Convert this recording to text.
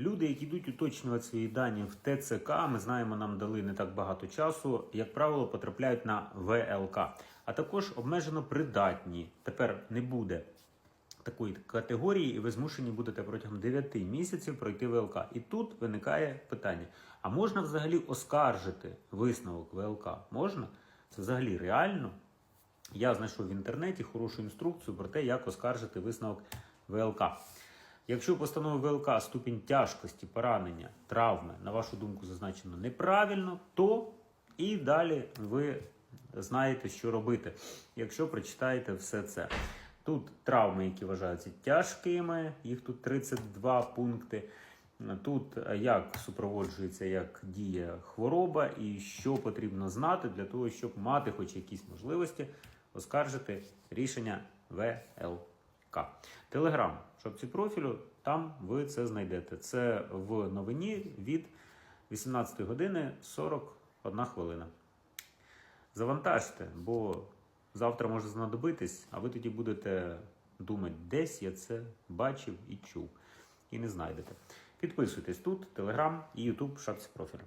Люди, які йдуть уточнювати свої дані в ТЦК, ми знаємо, нам дали не так багато часу, як правило, потрапляють на ВЛК, а також обмежено придатні. Тепер не буде такої категорії, і ви змушені будете протягом 9 місяців пройти ВЛК. І тут виникає питання: а можна взагалі оскаржити висновок ВЛК? Можна? Це взагалі реально? Я знайшов в інтернеті хорошу інструкцію про те, як оскаржити висновок ВЛК. Якщо постанови ВЛК ступінь тяжкості, поранення, травми, на вашу думку, зазначено неправильно, то і далі ви знаєте, що робити, якщо прочитаєте все це. Тут травми, які вважаються тяжкими, їх тут 32 пункти. Тут е, як супроводжується, як діє хвороба, і що потрібно знати для того, щоб мати хоч якісь можливості оскаржити рішення ВЛК. Телеграм, шапці профілю, там ви це знайдете. Це в новині від 18 години 41 хвилина. Завантажте, бо завтра може знадобитись, а ви тоді будете думати, десь я це бачив і чув, і не знайдете. Підписуйтесь тут, Телеграм і Ютуб, шапці профілю.